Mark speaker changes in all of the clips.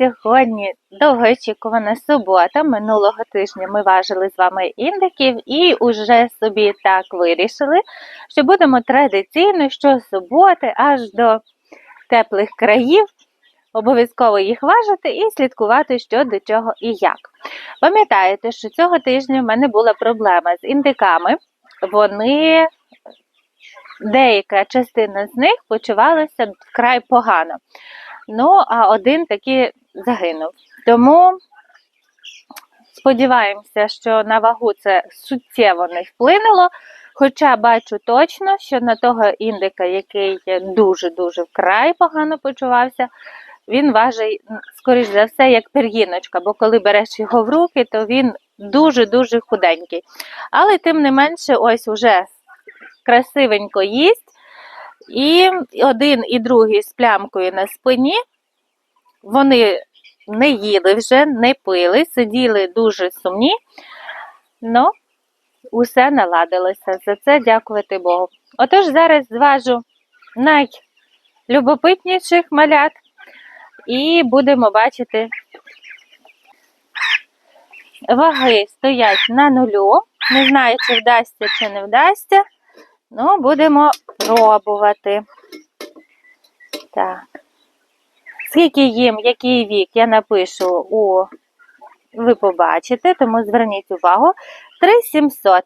Speaker 1: сьогодні довгоочікувана субота. Минулого тижня ми важили з вами індиків і уже собі так вирішили, що будемо традиційно щосуботи аж до теплих країв. Обов'язково їх важити і слідкувати, що до чого і як. Пам'ятаєте, що цього тижня в мене була проблема з індиками. Вони, деяка частина з них почувалася вкрай погано. Ну, а один таки загинув. Тому сподіваємося, що на вагу це суттєво не вплинуло. Хоча бачу точно, що на того індика, який дуже-дуже вкрай погано почувався, він важить, скоріш за все, як пергіночка, бо коли береш його в руки, то він дуже-дуже худенький. Але тим не менше, ось уже красивенько їсть. І один і другий з плямкою на спині. Вони не їли вже, не пили, сиділи дуже сумні. Ну, усе наладилося. За це дякувати Богу. Отож, зараз зважу найлюбопитніших малят і будемо бачити. Ваги стоять на нулю. Не знаю, чи вдасться, чи не вдасться. Ну, будемо пробувати. Так. Скільки їм, який вік, я напишу у. Ви побачите, тому зверніть увагу. 3700.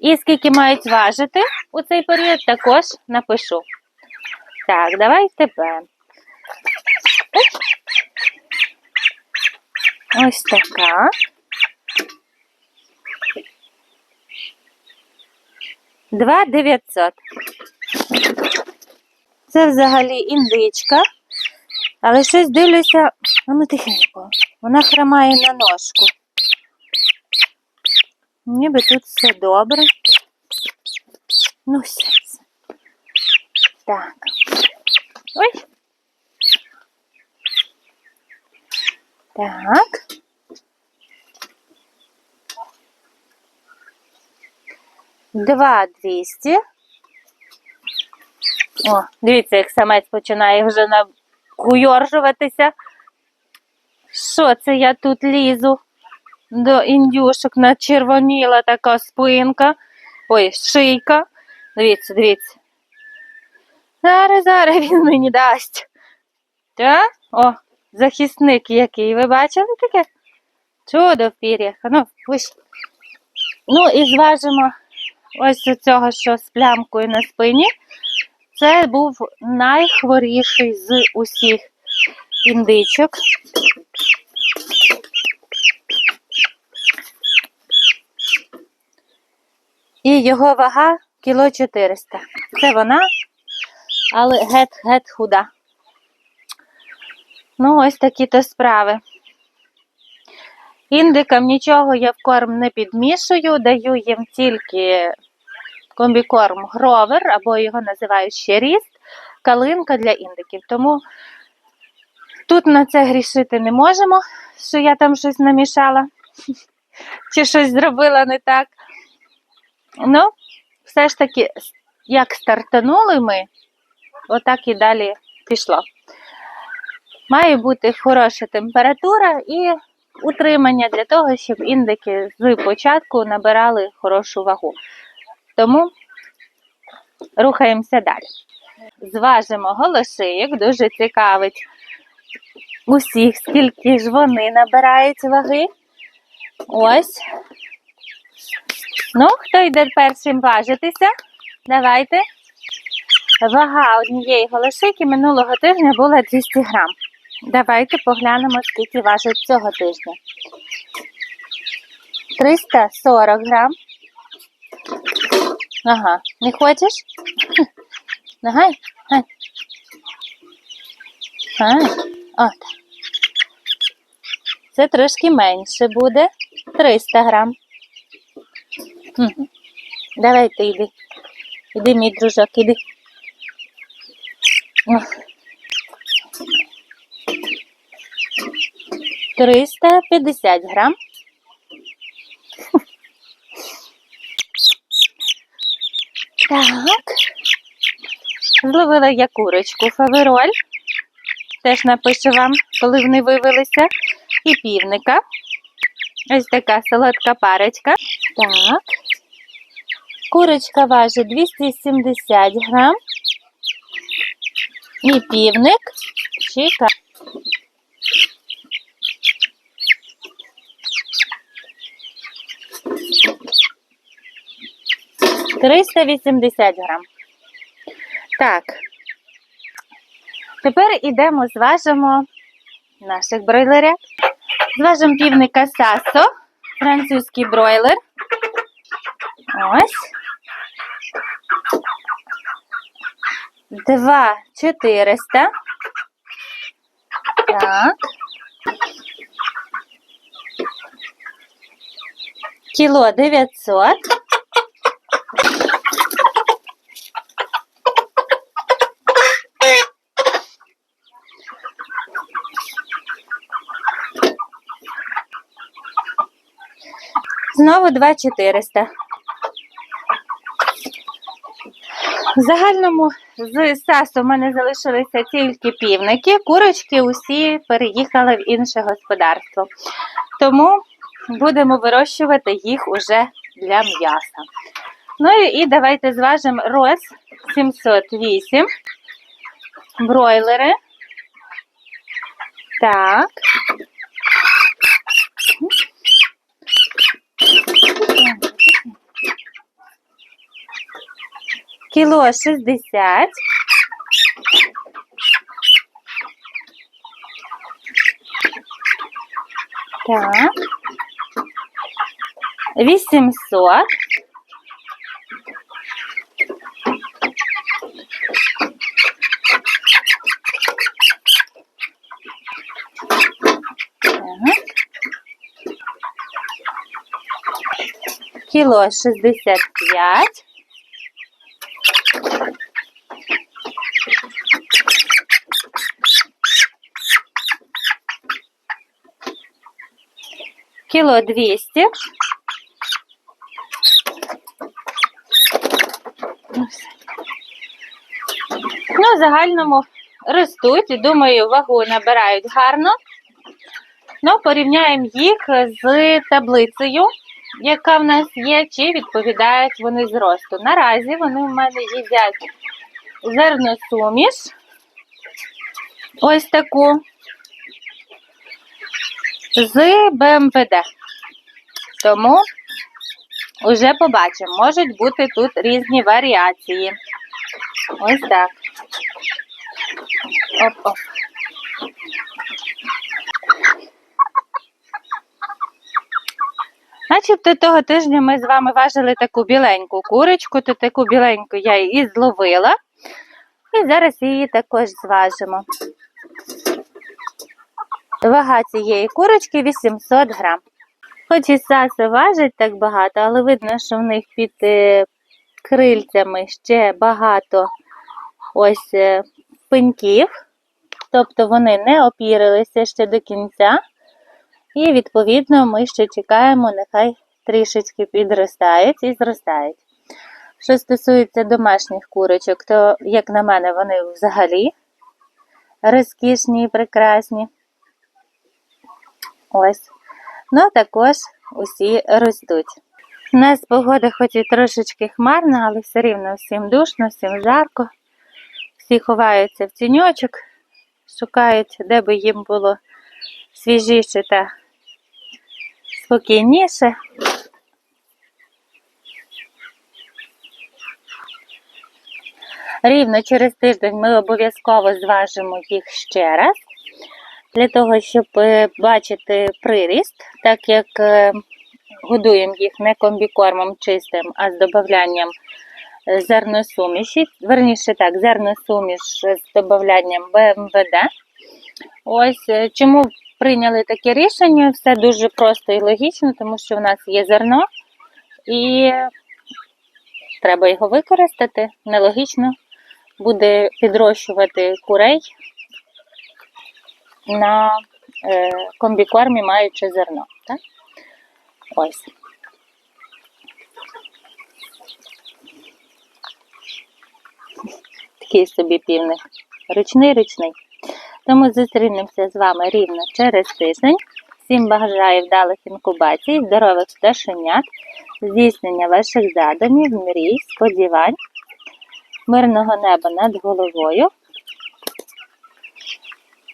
Speaker 1: І скільки мають важити у цей період, також напишу. Так, давай тебе. Ось така. Два дев'ятсот. Це взагалі індичка. Але щось дивлюся, ну тихенько. Вона хромає на ножку. Ніби тут все добре. Ну, все. Так. Ой. Так. Два двісті. О, дивіться, як самець починає вже накуйоржуватися. Що це я тут лізу? До індюшок начервоніла така спинка. Ой, шийка. Дивіться, дивіться. Зараз, зараз він мені дасть. Так? О, захисник який. Ви бачили таке? Чудо в пір'ях. Ну, пусть. Ну і зважимо ось у цього, що з плямкою на спині. Це був найхворіший з усіх індичок. І його вага кіло 400. Це вона, але геть-геть худа. Ну, ось такі то справи. Індикам нічого я в корм не підмішую, даю їм тільки комбікорм гровер, або його називають ще ріст, калинка для індиків. Тому тут на це грішити не можемо, що я там щось намішала, чи щось зробила не так. Ну, все ж таки, як стартанули ми, отак і далі пішло. Має бути хороша температура і утримання для того, щоб індики з початку набирали хорошу вагу. Тому рухаємося далі. Зважимо голошиїк, дуже цікавить усіх, скільки ж вони набирають ваги. Ось. Ну, хто йде першим важитися? Давайте. Вага однієї голошики минулого тижня була 200 грам. Давайте поглянемо, скільки важить цього тижня. 340 грам. Ага, не хочеш? Ага, гай. Гай. От. Це трошки менше буде. 300 грам. Мгм. Давайте йди. Іди, мій дружок, іди. О. 350 грам. Так. Зловила я курочку фавероль. Теж напишу вам, коли вони вивелися. І півника. Ось така солодка парочка. Так. Курочка важить 270 грам. І півник. Чекай. 380 грам. Так, тепер ідемо, зважимо наших бройлерів. Зважимо півника сасо, французький бройлер. Ось. 2 400. Так. Кіло 900. Знову 2400. В загальному з САСу в мене залишилися тільки півники, курочки усі переїхали в інше господарство. Тому будемо вирощувати їх уже для м'яса. Ну і, давайте зважимо роз 708, бройлери. Так. Кіло 60. Так. 800. Так. Кіло 65. Кіло 200. Ну, в загальному ростуть, думаю, вагу набирають гарно. Ну, порівняємо їх з таблицею, яка в нас є, чи відповідають вони зросту. Наразі вони в мене їдять зерносуміш. Ось таку з БМВД. Тому вже побачимо, можуть бути тут різні варіації. Ось так. Оп-оп. Начебто того тижня ми з вами важили таку біленьку курочку, то таку біленьку я і зловила. І зараз її також зважимо. Вага цієї курочки 800 грам. Хоч і саси важать так багато, але видно, що в них під е, крильцями ще багато ось е, пеньків, тобто вони не опірилися ще до кінця. І, відповідно, ми ще чекаємо, нехай трішечки підростають і зростають. Що стосується домашніх курочок, то, як на мене, вони взагалі розкішні і прекрасні. Ось. Ну, також усі ростуть. У нас погода хоч і трошечки хмарна, але все рівно всім душно, всім жарко. Всі ховаються в тіньочок, шукають, де би їм було свіжіше та спокійніше. Рівно через тиждень ми обов'язково зважимо їх ще раз, для того, щоб е, бачити приріст, так як е, годуємо їх не комбікормом чистим, а з додаванням е, зерносуміші. Верніше так, зерносуміш з додаванням БМВД. Ось чому прийняли таке рішення? Все дуже просто і логічно, тому що в нас є зерно і треба його використати. Нелогічно буде підрощувати курей на е, комбікормі, маючи зерно. Так? Ось. Такий собі півник. Ручний, ручний. Тому зустрінемося з вами рівно через тиждень. Всім бажаю вдалих інкубацій, здорових пташенят, здійснення ваших задумів, мрій, сподівань, мирного неба над головою,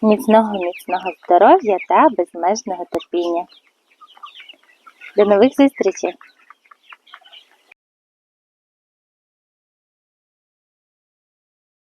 Speaker 1: міцного міцного здоров'я та безмежного терпіння. До нових зустрічей!